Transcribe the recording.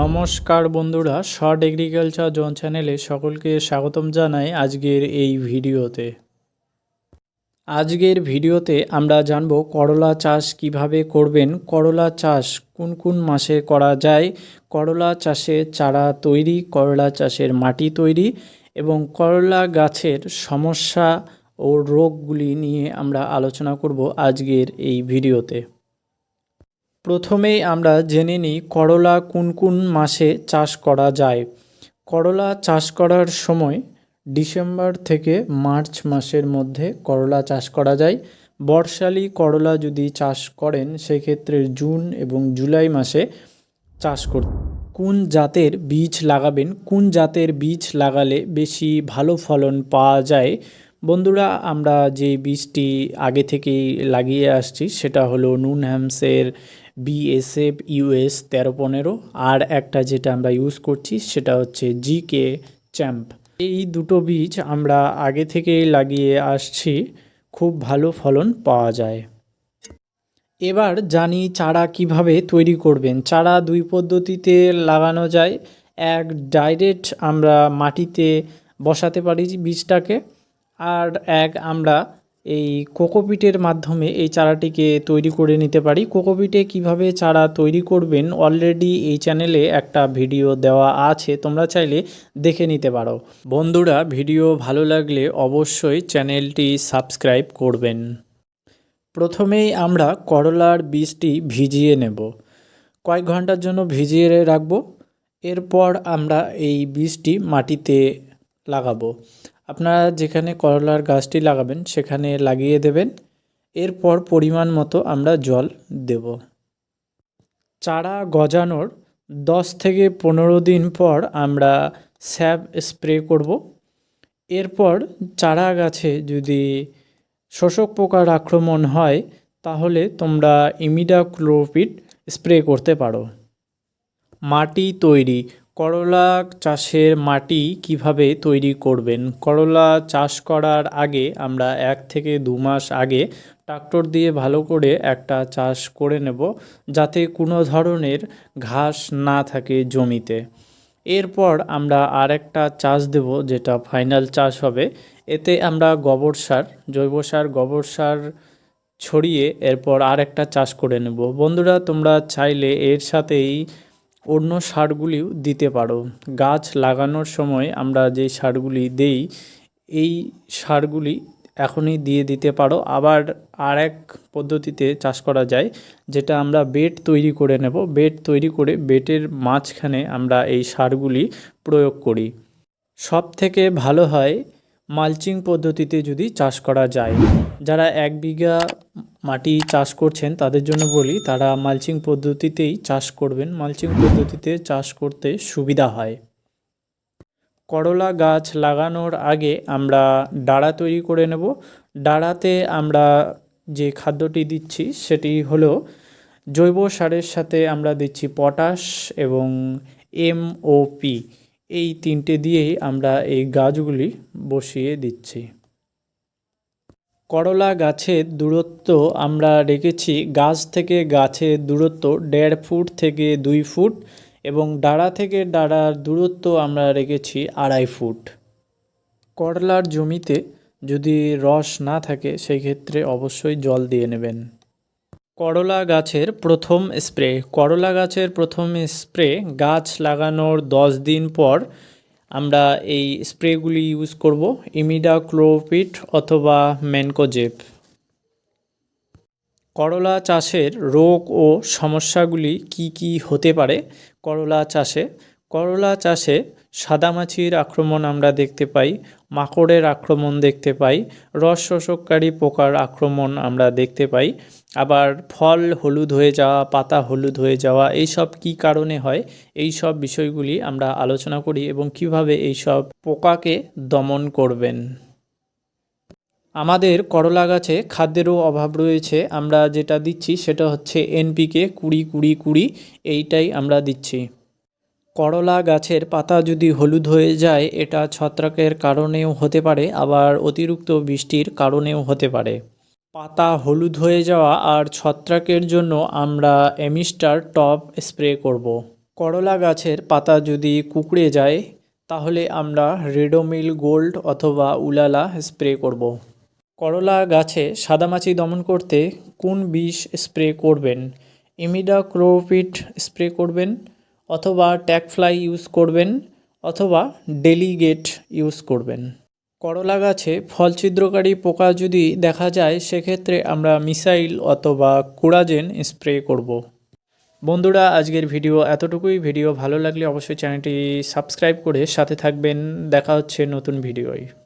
নমস্কার বন্ধুরা, short agriculture zone চ্যানেলে সকলকে স্বাগতম জানাই আজকের এই ভিডিওতে। আজকের ভিডিওতে আমরা জানব করলা চাষ কীভাবে করবেন, করলা চাষ কোন কোন মাসে করা যায়, করলা চাষে চারা তৈরি, করলা চাষের মাটি তৈরি এবং করলা গাছের সমস্যা ও রোগগুলি নিয়ে আমরা আলোচনা করব আজকের এই ভিডিওতে। প্রথমেই আমরা জেনে নিই করলা কোন কোন মাসে চাষ করা যায়। করলা চাষ করার সময় ডিসেম্বর থেকে মার্চ মাসের মধ্যে করলা চাষ করা যায়। বর্ষালি করলা যদি চাষ করেন, সেক্ষেত্রে জুন এবং জুলাই মাসে চাষ কর কোন জাতের বীজ লাগাবেন? কোন জাতের বীজ লাগালে বেশি ভালো ফলন পাওয়া যায়? বন্ধুরা, আমরা যে বীজটি আগে থেকেই লাগিয়ে আসছি, সেটা হলো নুন হ্যামসের বিএসএফ ইউএস তেরো পনেরো আর একটা যেটা আমরা ইউজ করছি সেটা হচ্ছে জিকে চ্যাম্প এই দুটো বীজ আমরা আগে থেকেই লাগিয়ে আসছি, খুব ভালো ফলন পাওয়া যায়। এবার জানি চারা কীভাবে তৈরি করবেন। চারা দুই পদ্ধতিতে লাগানো যায়। এক ডাইরেক্ট আমরা মাটিতে বসাতে পারি বীজটাকে, আর এক, আমরা এই কোকোপিটের মাধ্যমে এই চারাটিকে তৈরি করে নিতে পারি। কোকোপিটে কীভাবে চারা তৈরি করবেন অলরেডি এই চ্যানেলে একটা ভিডিও দেওয়া আছে, তোমরা চাইলে দেখে নিতে পারো। বন্ধুরা ভিডিও ভালো লাগলে অবশ্যই চ্যানেলটি সাবস্ক্রাইব করবেন। প্রথমেই আমরা করলার বীজটি ভিজিয়ে নেব। কয়েক ঘণ্টার জন্য ভিজিয়ে রাখব। এরপর আমরা এই বীজটি মাটিতে লাগাবো। আপনারা যেখানে করলার গাছটি লাগাবেন, সেখানে লাগিয়ে দেবেন। এরপর পরিমাণ মতো আমরা জল দেব। চারা গজানোর দশ থেকে পনেরো দিন পর আমরা স্যাব স্প্রে করব। এরপর চারা গাছে যদি শোষক পোকার আক্রমণ হয়, তাহলে তোমরা ইমিডাক্লোপিড স্প্রে করতে পারো। মাটি তৈরি করলা চাষের মাটি কীভাবে তৈরি করবেন? করলা চাষ করার আগে আমরা এক থেকে দু মাস আগে ট্রাক্টর দিয়ে ভালো করে একটা চাষ করে নেব, যাতে কোনো ধরনের ঘাস না থাকে জমিতে। এরপর আমরা আরেকটা চাষ দেব, যেটা ফাইনাল চাষ হবে। এতে আমরা গোবর সার, জৈব সার, গোবর সার ছড়িয়ে এরপর আরেকটা চাষ করে নেব। বন্ধুরা, তোমরা চাইলে এর সাথেই অন্য সারগুলিও দিতে পারো। গাছ লাগানোর সময় আমরা যে সারগুলি দেই, এই সারগুলি এখনই দিয়ে দিতে পারো। আবার আর এক পদ্ধতিতে চাষ করা যায়, যেটা আমরা বেড তৈরি করে নেব। বেড তৈরি করে বেটের মাঝখানে আমরা এই সারগুলি প্রয়োগ করি। সব থেকে ভালো হয় মালচিং পদ্ধতিতে যদি চাষ করা যায়, যারা এক বিঘা মাটি চাষ করছেন, তাদের জন্য বলি, তারা মালচিং পদ্ধতিতেই চাষ করবেন। মালচিং পদ্ধতিতে চাষ করতে সুবিধা হয়। করলা গাছ লাগানোর আগে আমরা ডাড়া তৈরি করে নেব। ডাড়াতে আমরা যে খাদ্যটি দিচ্ছি, সেটি হলো জৈব সারের সাথে আমরা দিচ্ছি পটাশ এবং এমওপি এই তিনটে দিয়েই আমরা এই গাছগুলি বসিয়ে দিচ্ছি। করলা গাছের দূরত্ব আমরা রেখেছি গাছ থেকে গাছের দূরত্ব দেড় ফুট থেকে দুই ফুট এবং ডাড়া থেকে ডাড়ার দূরত্ব আমরা রেখেছি আড়াই ফুট। করলার জমিতে যদি রস না থাকে সেই ক্ষেত্রে অবশ্যই জল দিয়ে নেবেন। করলা গাছের প্রথম স্প্রে। করলা গাছের প্রথম স্প্রে গাছ লাগানোর দশ দিন পর আমরা এই স্প্রেগুলি ইউজ করব ইমিডাক্লোপিড অথবা ম্যানকোজেপ করলা চাষের রোগ ও সমস্যাগুলি কি কি হতে পারে? করলা চাষে করলা চাষে সাদামাছির আক্রমণ আমরা দেখতে পাই, মাকড়ের আক্রমণ দেখতে পাই রস শোষককারী পোকার আক্রমণ আমরা দেখতে পাই, আবার ফল হলুদ হয়ে যাওয়া, পাতা হলুদ হয়ে যাওয়া এই সব কী কারণে হয়? এই সব বিষয়গুলি আমরা আলোচনা করি এবং কীভাবে এই সব পোকাকে দমন করবেন। আমাদের করলা গাছে খাদ্যেরও অভাব রয়েছে, আমরা যেটা দিচ্ছি সেটা হচ্ছে এনপিকে কুড়ি কুড়ি কুড়ি, এইটাই আমরা দিচ্ছি। করলা গাছের পাতা যদি হলুদ হয়ে যায়, এটা ছত্রাকের কারণেও হতে পারে, আবার অতিরিক্ত বৃষ্টির কারণেও হতে পারে পাতা হলুদ হয়ে যাওয়া আর ছত্রাকের জন্য আমরা এমিস্টার টপ স্প্রে করব। করলা গাছের পাতা যদি কুকড়ে যায়, তাহলে আমরা রেডোমিল গোল্ড অথবা উলালা স্প্রে করব। করলা গাছে সাদামাছি দমন করতে কোন বিষ স্প্রে করবেন ইমিডাক্লোপিড স্প্রে করবেন অথবা ট্যাগফ্লাই ইউজ করবেন অথবা ডেলিগেট ইউজ করবেন। করলা গাছে ফল ছিদ্রকারী পোকা যদি দেখা যায়, সেক্ষেত্রে আমরা মিসাইল অথবা কুড়াজেন স্প্রে করব। বন্ধুরা, আজকের ভিডিও এতটুকুই। ভিডিও ভালো লাগলে অবশ্যই চ্যানেলটি সাবস্ক্রাইব করে সাথে থাকবেন। দেখা হচ্ছে নতুন ভিডিওয়।